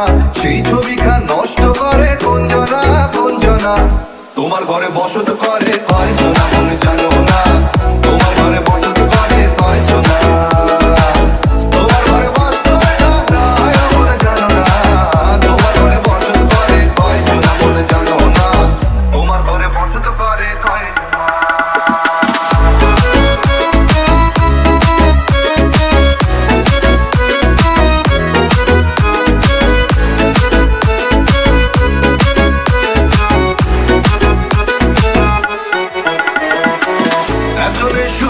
ছবিখা সেই ছবিখা নষ্ট করে গঞ্জনা গঞ্জনা। তোমার ঘরে বসত করে কয় না মনে না। so it goes.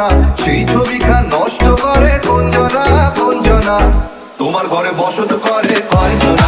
গঞ্জনা সেই ছবিখান নষ্ট করে গঞ্জনা গঞ্জনা। তোমার ঘরে বসত করে কয়জন?